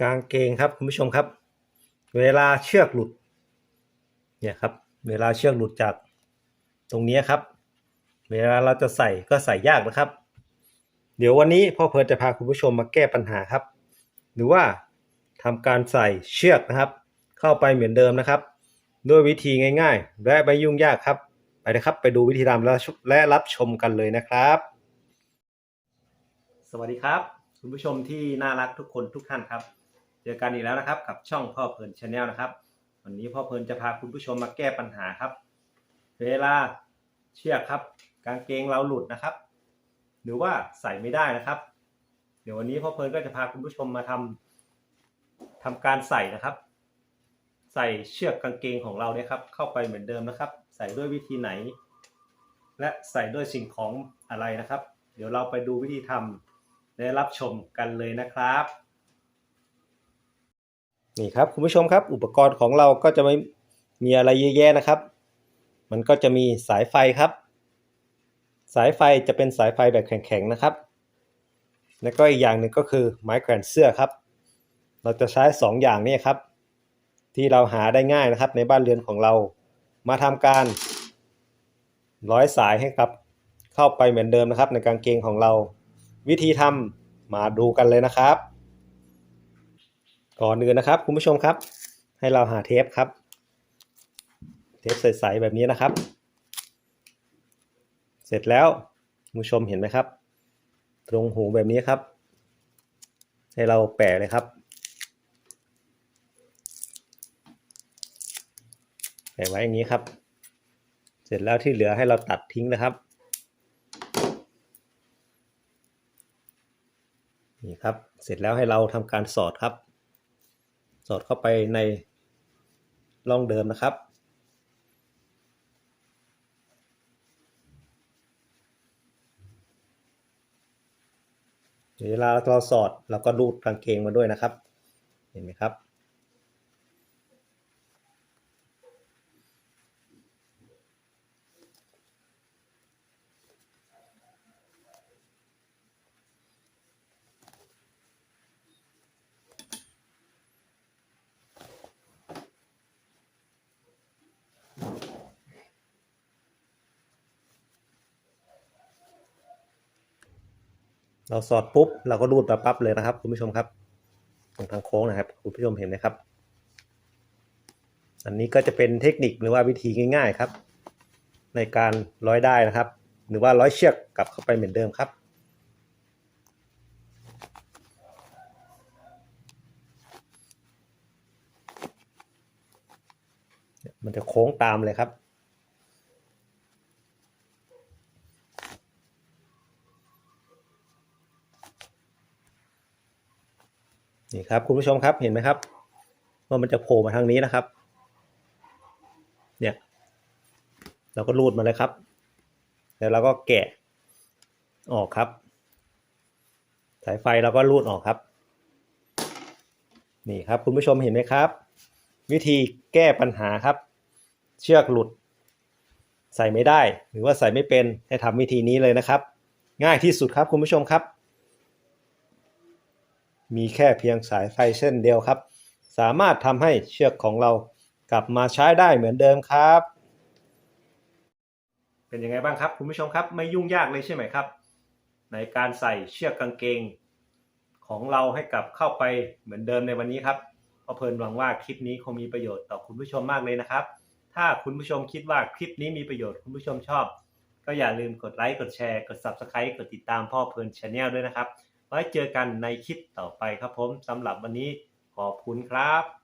กางเกงครับคุณผู้ชมครับ เวลาเชือกหลุดเนี่ยครับ เวลาเชือกหลุดจากตรงนี้ครับ เวลาเราจะใส่ก็ใส่ยากนะครับ เดี๋ยววันนี้พ่อเพิร์นจะพาคุณผู้ชมมาแก้ปัญหาครับ หรือว่าทำการใส่เชือกนะครับ เข้าไปเหมือนเดิมนะครับ ด้วยวิธีง่าย ๆ และไม่ยุ่งยากครับ ไปนะครับ ไปดูวิธีทำและรับชมกันเลยนะครับ สวัสดีครับ คุณผู้ชมที่น่ารักทุกคนทุกท่านครับ เจอกันอีกแล้วนะครับ กับช่องพ่อเพลินชาแนลนะครับ วันนี้พ่อเพลินจะพาคุณผู้ชมมาแก้ปัญหาครับ เวลาเชือกครับ กางเกงเราหลุดนะครับ หรือว่าใส่ไม่ได้นะครับ เดี๋ยววันนี้พ่อเพลินก็จะพาคุณผู้ชมมาทำทำการใส่นะครับ ใส่เชือกกางเกงของเราเนี่ยครับ เข้าไปเหมือนเดิมนะครับ ใส่ด้วยวิธีไหน และใส่ด้วยสิ่งของอะไรนะครับ เดี๋ยวเราไปดูวิธีทำและรับชมกันเลยนะครับ นี่ครับคุณผู้ชมครับ อุปกรณ์ของเราก็จะไม่มีอะไรเยอะแยะนะครับ มันก็จะมีสายไฟครับ สายไฟจะเป็นสายไฟแบบแข็งๆนะครับ แล้วก็อีกอย่างหนึ่งก็คือไม้แขวนเสื้อครับ เราจะใช้สองอย่างนี้ครับ ที่เราหาได้ง่ายนะครับ ในบ้านเรือนของเรา มาทำการร้อยสายให้ครับ เข้าไปเหมือนเดิมนะครับ ในกางเกงของเรา วิธีทำมาดูกันเลยนะครับ ก่อนอื่นนะครับ คุณผู้ชมครับ ให้เราหาเทปครับ เทปใสๆแบบนี้นะครับ เสร็จแล้วคุณผู้ชมเห็นไหมครับ ตรงหูแบบนี้ครับ ให้เราแปะเลยครับแปะไว้อย่างนี้ครับ เสร็จแล้วที่เหลือให้เราตัดทิ้งนะครับนี่ครับ เสร็จแล้วให้เราทำการสอดครับ อดเข้าไปในร่องเดิมนะครับ เวลาเราสอดเราก็รูดกางเกงมาด้วยนะครับ เห็นไหมครับ เราสอดปุ๊บเราก็รูดมาปั๊บเลยนะครับ คุณผู้ชมครับ ตรงทางโค้งนะครับ คุณผู้ชมเห็นไหมครับ อันนี้ก็จะเป็นเทคนิคหรือว่าวิธีง่าย ๆครับ ในการร้อยได้นะครับ หรือว่าร้อยเชือกกลับเข้าไปเหมือนเดิมครับมันจะโค้งตามเลยครับ นี่ครับคุณผู้ชมครับเห็นไหมครับว่ามันจะโผล่มาทางนี้นะครับ เนี่ย เราก็รูดมาเลยครับ แล้วเราก็แกะออกครับ สายไฟเราก็รูดออกครับ นี่ครับคุณผู้ชมเห็นไหมครับ วิธีแก้ปัญหาครับ เชือกหลุด ใส่ไม่ได้ หรือว่าใส่ไม่เป็นให้ทำวิธีนี้เลยนะครับ ง่ายที่สุดครับคุณผู้ชมครับ มีแค่เพียงสายไฟเส้นเดียวครับ สามารถทำให้เชือกของเรากลับมาใช้ได้เหมือนเดิมครับ เป็นยังไงบ้างครับคุณผู้ชมครับ ไม่ยุ่งยากเลยใช่ไหมครับ ในการใส่เชือกกางเกง ของเราให้กลับเข้าไปเหมือนเดิมในวันนี้ครับเพเพลินหวังว่าคลิปนี้คงมีประโยชน์ต่อคุณผู้ชมมากเลยนะครับ ถ้าคุณผู้ชมคิดว่าคลิปนี้มีประโยชน์คุณผู้ชมชอบ ก็อย่าลืมกดไลค์กดแชร์กด Subscribe กดติดตามพ่อเพลินชาแนลด้วยนะครับ ไว้เจอกันในคลิปต่อไปครับผมสำหรับวันนี้ขอบคุณครับ